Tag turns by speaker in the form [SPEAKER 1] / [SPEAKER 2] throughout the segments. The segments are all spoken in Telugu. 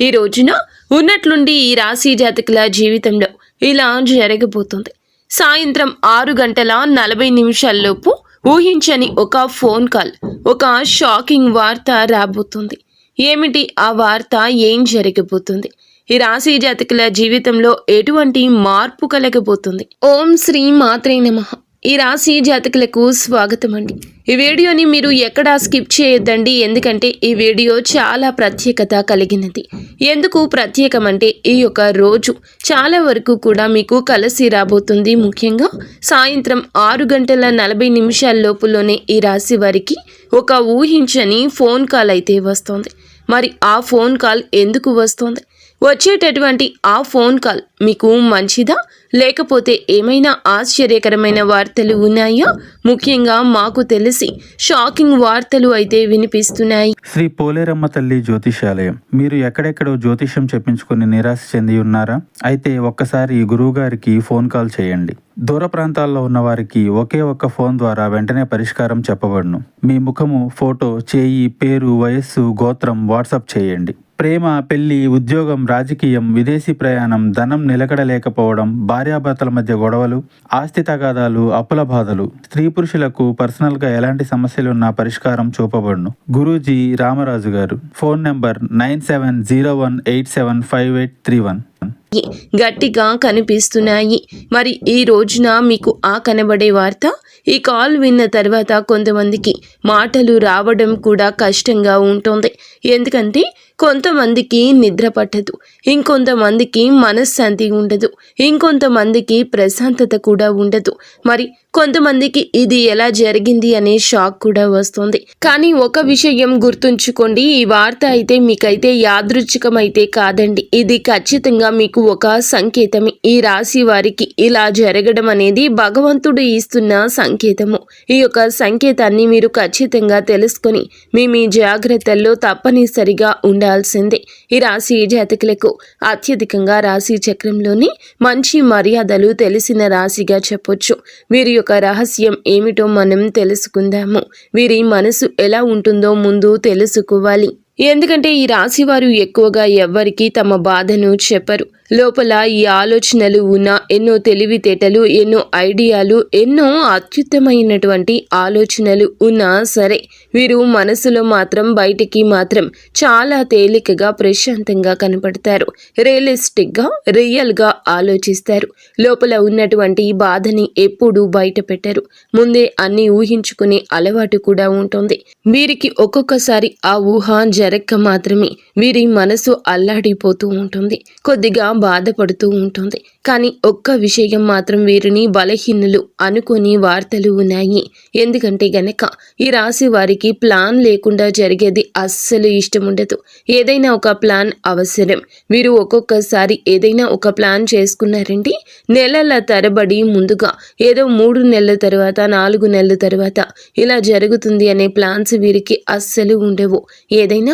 [SPEAKER 1] ఈ రోజున ఉన్నట్లుండి ఈ రాశి జాతకుల జీవితంలో ఇలా జరగబోతుంది. సాయంత్రం ఆరు గంటల నలభై నిమిషాల్లోపు ఊహించని ఒక ఫోన్ కాల్ ఒక షాకింగ్ వార్త రాబోతుంది. ఏమిటి ఆ వార్త? ఏం జరగబోతుంది? ఈ రాశి జాతకుల జీవితంలో ఎటువంటి మార్పు కలగబోతుంది? ఓం శ్రీ మాత్రే నమః. ఈ రాశి జాతకులకు స్వాగతం అండి ఈ వీడియోని మీరు ఎక్కడా స్కిప్ చేయొద్దండి. ఎందుకంటే ఈ వీడియో చాలా ప్రత్యేకత కలిగినది. ఎందుకు ప్రత్యేకం అంటే ఈ యొక్క రోజు చాలా వరకు కూడా మీకు కలిసి రాబోతుంది. ముఖ్యంగా సాయంత్రం ఆరు గంటల నలభై నిమిషాల లోపులోనే ఈ రాశి వారికి ఒక ఊహించని ఫోన్ కాల్ అయితే వస్తుంది. మరి ఆ ఫోన్ కాల్ ఎందుకు వస్తుంది? వచ్చేటటువంటి ఆ ఫోన్ కాల్ మీకు మంచిదా? లేకపోతే ఏమైనా ఆశ్చర్యకరమైన వార్తలు ఉన్నాయా? ముఖ్యంగా మాకు తెలిసి షాకింగ్ వార్తలు అయితే వినిపిస్తున్నాయి.
[SPEAKER 2] శ్రీ పోలేరమ్మ తల్లి జ్యోతిషాలయం. మీరు ఎక్కడెక్కడో జ్యోతిషం చెప్పించుకుని నిరాశ చెంది ఉన్నారా? అయితే ఒక్కసారి గురువు గారికి ఫోన్ కాల్ చేయండి. దూర ప్రాంతాల్లో ఉన్న వారికి ఒకే ఒక్క ఫోన్ ద్వారా వెంటనే పరిష్కారం చెప్పబడును. మీ ముఖము ఫోటో చేయి పేరు వయస్సు గోత్రం వాట్సాప్ చేయండి. ప్రేమ పెళ్ళి ఉద్యోగం రాజకీయం విదేశీ ప్రయాణం ధనం నిలకడలేకపోవడం భార్యాభర్తల మధ్య గొడవలు ఆస్తి తగాదాలు అప్పుల బాధలు. స్త్రీ పురుషులకు పర్సనల్గా ఎలాంటి సమస్యలున్నా పరిష్కారం చూపబడును. గురూజీ రామరాజు గారు. Phone number nine seven zero one eight seven five eight three one.
[SPEAKER 1] గట్టిగా కనిపిస్తున్నాయి. మరి ఈ రోజున మీకు ఆ కనబడే వార్త? ఈ కాల్ విన్న తర్వాత కొంతమందికి మాటలు రావడం కూడా కష్టంగా ఉంటుంది. ఎందుకంటే కొంతమందికి నిద్ర పట్టదు. ఇంకొంతమందికి మనశ్శాంతి ఉండదు. ఇంకొంతమందికి ప్రశాంతత కూడా ఉండదు. మరి కొంతమందికి ఇది ఎలా జరిగింది అనే షాక్ కూడా వస్తుంది. కానీ ఒక విషయం గుర్తుంచుకోండి. ఈ వార్త అయితే మీకైతే యాదృచ్ఛికమైతే కాదండి. ఇది ఖచ్చితంగా మీకు ఒక సంకేతం ఈ రాశి వారికి ఇలా జరగడం అనేది భగవంతుడు ఇస్తున్న సంకేతము. ఈ యొక్క సంకేతాన్ని మీరు ఖచ్చితంగా తెలుసుకొని మీ మీ జాగ్రత్తల్లో తప్పనిసరిగా ఉండాల్సిందే. ఈ రాశి జాతకులకు అత్యధికంగా రాశి చక్రంలోని మంచి మర్యాదలు తెలిసిన రాశిగా చెప్పొచ్చు. వీరి యొక్క రహస్యం ఏమిటో మనం తెలుసుకుందాము. వీరి మనసు ఎలా ఉంటుందో ముందు తెలుసుకోవాలి. ఎందుకంటే ఈ రాశివారు ఎక్కువగా ఎవ్వరికీ తమ బాధను చెప్పరు. లోపల ఈ ఆలోచనలు ఉన్న ఎన్నో తెలివితేటలు ఎన్నో ఐడియాలు ఎన్నో అత్యుత్తమైనటువంటి ఆలోచనలు ఉన్నా సరే వీరు మనసులో మాత్రం బయటికి మాత్రం చాలా తేలికగా ప్రశాంతంగా కనపడతారు. రియలిస్టిక్గా రియల్గా ఆలోచిస్తారు. లోపల ఉన్నటువంటి బాధని ఎప్పుడూ బయట పెట్టరు ముందే అన్ని ఊహించుకునే అలవాటు కూడా ఉంటుంది. వీరికి ఒక్కొక్కసారి ఆ ఊహ జరగక మాత్రమే. వీరి మనసు అల్లాడిపోతూ ఉంటుంది. కొద్దిగా బాధపడుతూ ఉంటుంది. కానీ ఒక్క విషయం మాత్రం వీరిని బలహీనులు అనుకుని వార్తలు ఉన్నాయి. ఎందుకంటే గనక ఈ రాశి వారికి ప్లాన్ లేకుండా జరిగేది అస్సలు ఇష్టం ఉండదు. ఏదైనా ఒక ప్లాన్ అవసరం. వీరు ఒక్కొక్కసారి ఏదైనా ఒక ప్లాన్ చేసుకున్నారంటే నెలల తరబడి ముందుగా ఏదో మూడు నెలల తర్వాత నాలుగు నెలల తర్వాత ఇలా జరుగుతుంది అనే ప్లాన్స్ వీరికి అస్సలు ఉండవు. ఏదైనా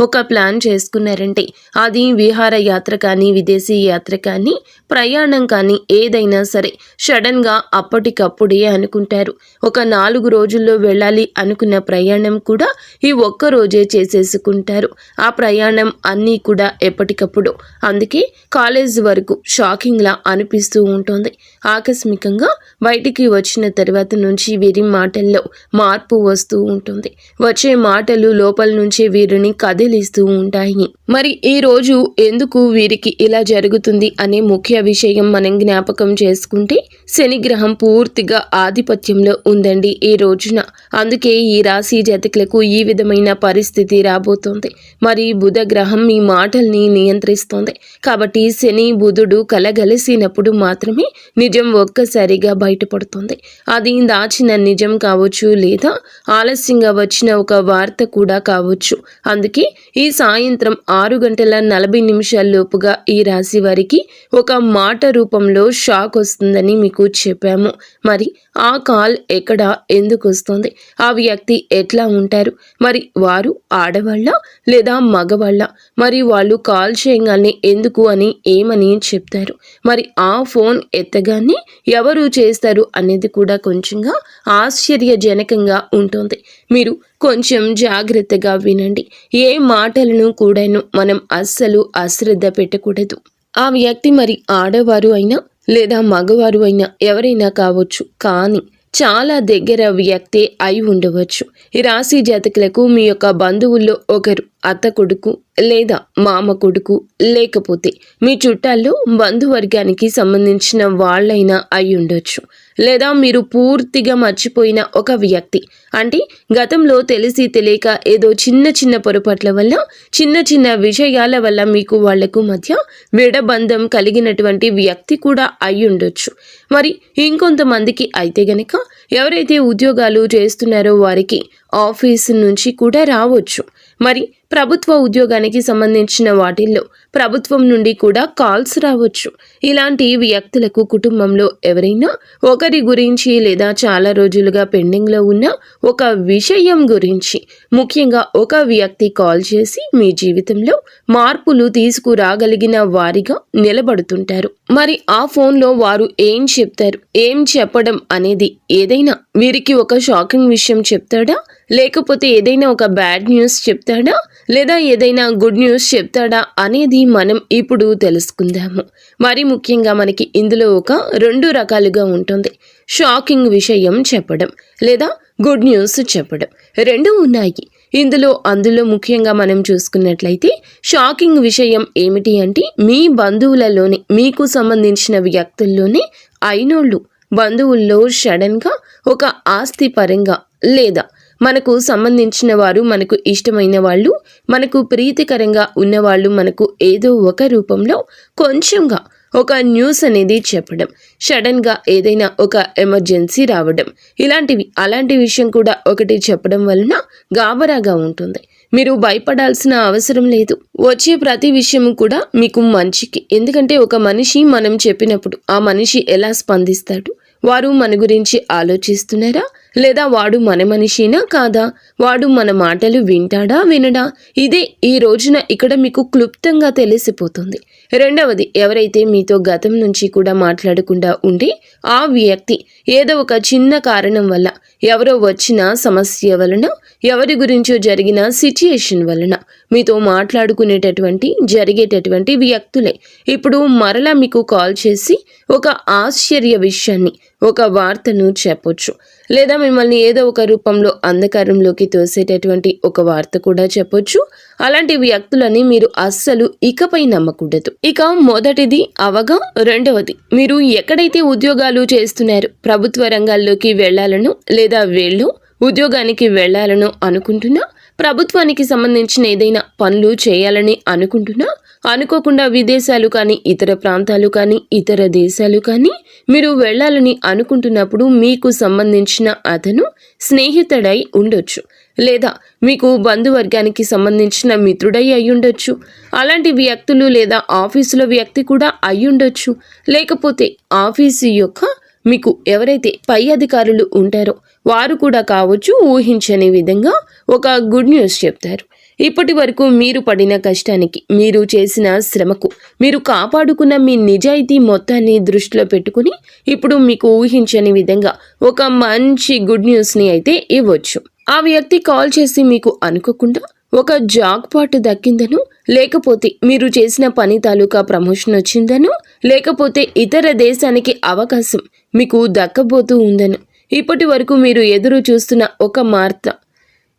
[SPEAKER 1] ఒక ప్లాన్ చేసుకున్నారంటే అది విహార యాత్ర కానీ విదేశీ యాత్ర కానీ ప్రయాణం కానీ ఏదైనా సరే సడన్గా అప్పటికప్పుడే అనుకుంటారు. ఒక నాలుగు రోజుల్లో వెళ్ళాలి అనుకున్న ప్రయాణం కూడా ఈ ఒక్క రోజే చేసేసుకుంటారు. ఆ ప్రయాణం అన్నీ కూడా ఎప్పటికప్పుడు. అందుకే కాలేజ్ వరకు షాకింగ్లా అనిపిస్తూ ఉంటుంది. ఆకస్మికంగా బయటికి వచ్చిన తర్వాత నుంచి వీరి మాటల్లో మార్పు వస్తూ ఉంటుంది. వచ్చే మాటలు లోపల నుంచి వీరిని కదిలిస్తూ ఉంటాయి. మరి ఈ రోజు ఎందుకు వీరికి ఇలా జరుగుతుంది అనే ముఖ్య విషయం మనం జ్ఞాపకం చేసుకుంటే శని గ్రహం పూర్తిగా ఆధిపత్యంలో ఉందండి ఈ రోజున. అందుకే ఈ రాశి జాతకులకు ఈ విధమైన పరిస్థితి రాబోతోంది. మరి బుధ గ్రహం మీ మాటల్ని నియంత్రిస్తోంది. కాబట్టి శని బుధుడు కలగలిసినప్పుడు మాత్రమే నిజం ఒక్కసారిగా బయటపడుతుంది. అది దాచిన నిజం కావచ్చు లేదా ఆలస్యంగా వచ్చిన ఒక వార్త కూడా కావచ్చు. అందుకే ఈ సాయంత్రం ఆరు గంటల నలభై నిమిషాల్లోపుగా ఈ రాశి వారికి ఒక మాట రూపంలో షాక్ వస్తుందని మీకు చెప్పాము. మరి ఆ కాల్ ఎక్కడ? ఎందుకు వస్తుంది? ఆ వ్యక్తి ఎట్లా ఉంటారు? మరి వారు ఆడవాళ్ళ లేదా మగవాళ్ళ? మరి వాళ్ళు కాల్ చేయగానే ఎందుకు అని ఏమని చెప్తారు? మరి ఆ ఫోన్ ఎత్తగానే ఎవరు చేస్తారు అనేది కూడా కొంచెంగా ఆశ్చర్యజనకంగా ఉంటుంది. మీరు కొంచెం జాగ్రత్తగా వినండి. ఏ మాటలను కూడాను మనం అస్సలు అశ్రద్ధ పెట్టకూడదు. ఆ వ్యక్తి మరి ఆడవారు అయినా లేదా మగవారు అయినా ఎవరైనా కావచ్చు. కానీ చాలా దగ్గర వ్యక్తే అయి ఉండవచ్చు. రాశి జాతకులకు మీ యొక్క బంధువుల్లో ఒకరు అత్త కొడుకు లేదా మామ కొడుకు లేకపోతే మీ చుట్టాల్లో బంధువర్గానికి సంబంధించిన వాళ్ళైనా అయి ఉండొచ్చు. లేదా మీరు పూర్తిగా మర్చిపోయిన ఒక వ్యక్తి. అంటే గతంలో తెలిసి తెలియక ఏదో చిన్న చిన్న పొరపాట్ల వల్ల చిన్న చిన్న విషయాల వల్ల మీకు వాళ్ళకు మధ్య విడబంధం కలిగినటువంటి వ్యక్తి కూడా అయి ఉండొచ్చు. మరి ఇంకొంతమందికి అయితే గనక ఎవరైతే ఉద్యోగాలు చేస్తున్నారో వారికి ఆఫీస్ నుంచి కూడా రావచ్చు. మరి ప్రభుత్వ ఉద్యోగానికి సంబంధించిన వాటిల్లో ప్రభుత్వం నుండి కూడా కాల్స్ రావచ్చు. ఇలాంటి వ్యక్తులకు కుటుంబంలో ఎవరైనా ఒకరి గురించి లేదా చాలా రోజులుగా పెండింగ్లో ఉన్న ఒక విషయం గురించి ముఖ్యంగా ఒక వ్యక్తి కాల్ చేసి మీ జీవితంలో మార్పులు తీసుకురాగలిగిన వారిగా నిలబడుతుంటారు. మరి ఆ ఫోన్లో వారు ఏం చెప్తారు? ఏం చెప్పడం అనేది ఏదైనా వీరికి ఒక షాకింగ్ విషయం చెప్తాడా? లేకపోతే ఏదైనా ఒక బ్యాడ్ న్యూస్ చెప్తాడా? లేదా ఏదైనా గుడ్ న్యూస్ చెప్తాడా అనేది మనం ఇప్పుడు తెలుసుకుందాము. మరి ముఖ్యంగా మనకి ఇందులో ఒక రెండు రకాలుగా ఉంటుంది. షాకింగ్ విషయం చెప్పడం లేదా గుడ్ న్యూస్ చెప్పడం రెండు ఉన్నాయి. ఇందులో అందులో ముఖ్యంగా మనం చూసుకున్నట్లయితే షాకింగ్ విషయం ఏమిటి అంటే మీ బంధువులలోనే మీకు సంబంధించిన వ్యక్తుల్లోనే అయినోళ్ళు బంధువుల్లో సడన్గా ఒక ఆస్తి పరంగా లేదా మనకు సంబంధించిన వారు మనకు ఇష్టమైన వాళ్ళు మనకు ప్రీతికరంగా ఉన్నవాళ్ళు మనకు ఏదో ఒక రూపంలో కొంచెంగా ఒక న్యూస్ అనేది చెప్పడం సడన్గా ఏదైనా ఒక ఎమర్జెన్సీ రావడం ఇలాంటివి అలాంటి విషయం కూడా ఒకటి చెప్పడం వలన గాబరాగా ఉంటుంది. మీరు భయపడాల్సిన అవసరం లేదు. వచ్చే ప్రతి విషయము కూడా మీకు మంచికి. ఎందుకంటే ఒక మనిషి మనం చెప్పినప్పుడు ఆ మనిషి ఎలా స్పందిస్తాడు? వారు మన గురించి ఆలోచిస్తున్నారా? లేదా వాడు మన మనిషినా కాదా? వాడు మన మాటలు వింటాడా వినడా? ఇదే ఈ రోజున ఇక్కడ మీకు క్లుప్తంగా తెలిసిపోతుంది. రెండవది ఎవరైతే మీతో గతం నుంచి కూడా మాట్లాడకుండా ఉండి ఆ వ్యక్తి ఏదో ఒక చిన్న కారణం వల్ల ఎవరో వచ్చిన సమస్య వలన ఎవరి గురించో జరిగిన సిచ్యుయేషన్ వలన మీతో మాట్లాడుకునేటటువంటి జరిగేటటువంటి వ్యక్తులే. ఇప్పుడు మరలా మీకు కాల్ చేసి ఒక ఆశ్చర్య విషయాన్ని ఒక వార్తను చెప్పొచ్చు. లేదా మిమ్మల్ని ఏదో ఒక రూపంలో అంధకారంలోకి తోసేటటువంటి ఒక వార్త కూడా చెప్పొచ్చు. అలాంటి వ్యక్తులని మీరు అస్సలు ఇకపై నమ్మకూడదు. ఇక మొదటిది అవగా రెండవది. మీరు ఎక్కడైతే ఉద్యోగాలు చేస్తున్నారు ప్రభుత్వ రంగాల్లోకి వెళ్ళాలను లేదా వెళ్ళు ఉద్యోగానికి వెళ్ళాలను అనుకుంటున్నా ప్రభుత్వానికి సంబంధించిన ఏదైనా పనులు చేయాలని అనుకుంటున్నా అనుకోకుండా విదేశాలు కానీ ఇతర ప్రాంతాలు కానీ ఇతర దేశాలు కానీ మీరు వెళ్ళాలని అనుకుంటున్నప్పుడు మీకు సంబంధించిన అతను స్నేహితుడై ఉండొచ్చు. లేదా మీకు బంధువర్గానికి సంబంధించిన మిత్రుడై అయ్యుండొచ్చు అలాంటి వ్యక్తులు లేదా ఆఫీసులో వ్యక్తి కూడా అయ్యుండొచ్చు లేకపోతే ఆఫీసు యొక్క మీకు ఎవరైతే పై అధికారులు ఉంటారో వారు కూడా కావచ్చు ఊహించని విధంగా ఒక గుడ్ న్యూస్ చెప్తారు. ఇప్పటి వరకు మీరు పడిన కష్టానికి మీరు చేసిన శ్రమకు మీరు కాపాడుకున్న మీ నిజాయితీ మొత్తాన్ని దృష్టిలో పెట్టుకుని ఇప్పుడు మీకు ఊహించని విధంగా ఒక మంచి గుడ్ న్యూస్ని అయితే ఇవ్వచ్చు. ఆ వ్యక్తి కాల్ చేసి మీకు అనుకోకుండా ఒక జాక్ పాట్ దక్కిందను లేకపోతే మీరు చేసిన పని తాలూకా ప్రమోషన్ వచ్చిందను లేకపోతే ఇతర దేశానికి అవకాశం మీకు దక్కబోతూ ఉందను ఇప్పటి వరకు మీరు ఎదురు చూస్తున్న ఒక వార్త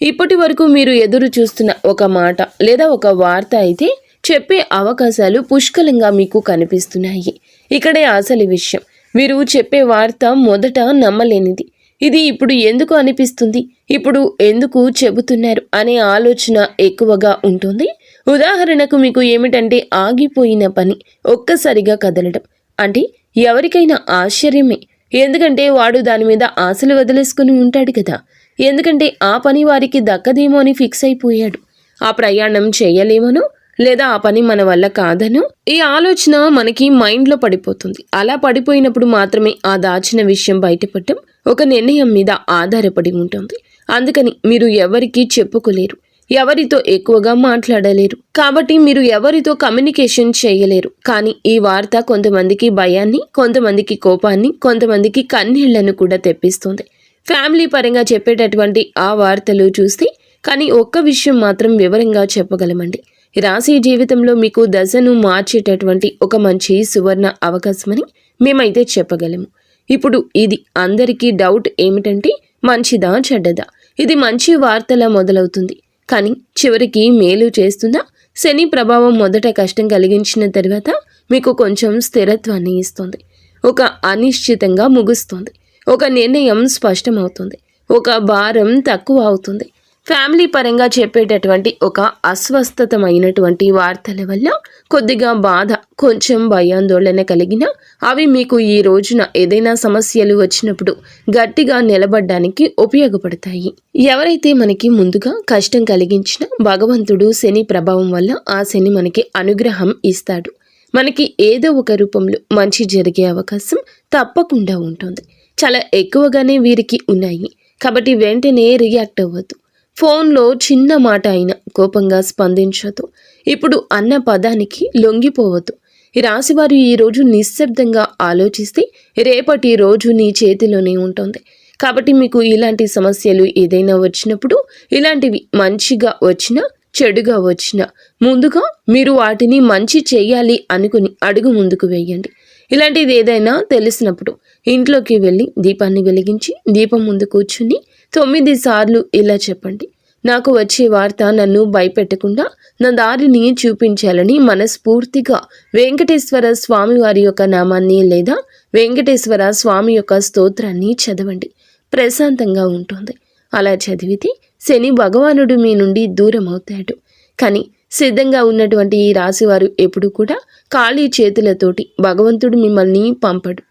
[SPEAKER 1] ఇప్పటి వరకు మీరు ఎదురు చూస్తున్న ఒక మాట లేదా ఒక వార్త అయితే చెప్పే అవకాశాలు పుష్కలంగా మీకు కనిపిస్తున్నాయి. ఇక్కడే అసలు విషయం. మీరు చెప్పే వార్త మొదట నమ్మలేనిది. ఇది ఇప్పుడు ఎందుకు అనిపిస్తుంది? ఇప్పుడు ఎందుకు చెబుతున్నారు అనే ఆలోచన ఎక్కువగా ఉంటుంది. ఉదాహరణకు మీకు ఏమిటంటే ఆగిపోయిన పని ఒక్కసారిగా కదలడం. అంటే ఎవరికైనా ఆశ్చర్యమే. ఎందుకంటే వాడు దాని మీద ఆశలు వదిలేసుకుని ఉంటాడు కదా. ఎందుకంటే ఆ పని వారికి దక్కదేమో అని ఫిక్స్ అయిపోయాడు. ఆ ప్రయాణం చేయలేమనో? లేదా ఆ పని మన వల్ల కాదనో? ఈ ఆలోచన మనకి మైండ్లో పడిపోతుంది. అలా పడిపోయినప్పుడు మాత్రమే ఆ దాచిన విషయం బయటపడటం ఒక నిర్ణయం మీద ఆధారపడి ఉంటుంది. అందుకని మీరు ఎవరికీ చెప్పుకోలేరు. ఎవరితో ఎక్కువగా మాట్లాడలేరు. కాబట్టి మీరు ఎవరితో కమ్యూనికేషన్ చేయలేరు. కానీ ఈ వార్త కొంతమందికి భయాన్ని కొంతమందికి కోపాన్ని కొంతమందికి కన్నీళ్ళను కూడా తెప్పిస్తుంది. ఫ్యామిలీ పరంగా చెప్పేటటువంటి ఆ వార్తలు చూస్తే కానీ ఒక్క విషయం మాత్రం వివరంగా చెప్పగలమండి. రాశి జీవితంలో మీకు దశను మార్చేటటువంటి ఒక మంచి సువర్ణ అవకాశమని మేమైతే చెప్పగలము. ఇప్పుడు ఇది అందరికీ డౌట్ ఏమిటంటే మంచిదా చెడ్డదా? ఇది మంచి వార్తలా మొదలవుతుంది. కానీ చివరికి మేలు చేస్తుందా శని ప్రభావం మొదట కష్టం కలిగించిన తర్వాత మీకు కొంచెం స్థిరత్వాన్ని ఇస్తుంది. ఒక అనిశ్చితంగా ముగుస్తుంది. ఒక నిర్ణయం స్పష్టమవుతుంది. ఒక భారం తక్కువ అవుతుంది. ఫ్యామిలీ పరంగా చెప్పేటటువంటి ఒక అస్వస్థతమైనటువంటి వార్తల వల్ల కొద్దిగా బాధ కొంచెం భయాందోళన కలిగిన అవి మీకు ఈ రోజున ఏదైనా సమస్యలు వచ్చినప్పుడు గట్టిగా నిలబడడానికి ఉపయోగపడతాయి. ఎవరైతే మనకి ముందుగా కష్టం కలిగించిన భగవంతుడు శని ప్రభావం వల్ల ఆ శని మనకి అనుగ్రహం ఇస్తాడు. మనకి ఏదో ఒక రూపంలో మంచి జరిగే అవకాశం తప్పకుండా ఉంటుంది. చాలా ఎక్కువగానే వీరికి ఉన్నాయి. కాబట్టి వెంటనే రియాక్ట్ అవ్వద్దు. ఫోన్లో చిన్న మాట అయినా కోపంగా స్పందించదు. ఇప్పుడు అన్న పదానికి లొంగిపోవద్దు. ఈ రాశివారు ఈరోజు నిశ్శబ్దంగా ఆలోచిస్తే రేపటి రోజు నీ చేతిలోనే ఉంటుంది. కాబట్టి మీకు ఇలాంటి సమస్యలు ఏదైనా వచ్చినప్పుడు ఇలాంటివి మంచిగా వచ్చినా చెడుగా వచ్చినా ముందుగా మీరు వాటిని మంచి చేయాలి అనుకుని అడుగు ముందుకు వేయండి. ఇలాంటిది ఏదైనా తెలిసినప్పుడు ఇంట్లోకి వెళ్ళి దీపాన్ని వెలిగించి దీపం ముందు కూర్చుని తొమ్మిది సార్లు ఇలా చెప్పండి. నాకు వచ్చే వార్త నన్ను భయపెట్టకుండా నా దారిని చూపించాలని మనస్ఫూర్తిగా వెంకటేశ్వర స్వామి వారి యొక్క నామాన్ని లేదా వెంకటేశ్వర స్వామి యొక్క స్తోత్రాన్ని చదవండి. ప్రశాంతంగా ఉంటుంది. అలా చదివితే శని భగవానుడు మీ నుండి దూరం అవుతాడు కానీ సిద్ధంగా ఉన్నటువంటి ఈ రాశివారు ఎప్పుడు కూడా ఖాళీ చేతులతోటి భగవంతుడు మిమ్మల్ని పంపడు.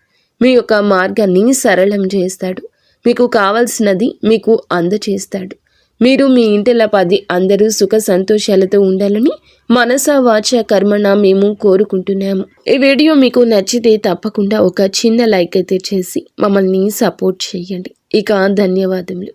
[SPEAKER 1] మీ యొక్క మార్గాన్ని సరళం చేస్తాడు. మీకు కావలసినది మీకు అందచేస్తాడు. మీరు మీ ఇంటిల పది అందరూ సుఖ సంతోషాలతో ఉండాలని మనస వాచ కర్మణ మేము కోరుకుంటున్నాము. ఈ వీడియో మీకు నచ్చితే తప్పకుండా ఒక చిన్న లైక్ అయితే చేసి మమ్మల్ని సపోర్ట్ చేయండి. ఇక ధన్యవాదములు.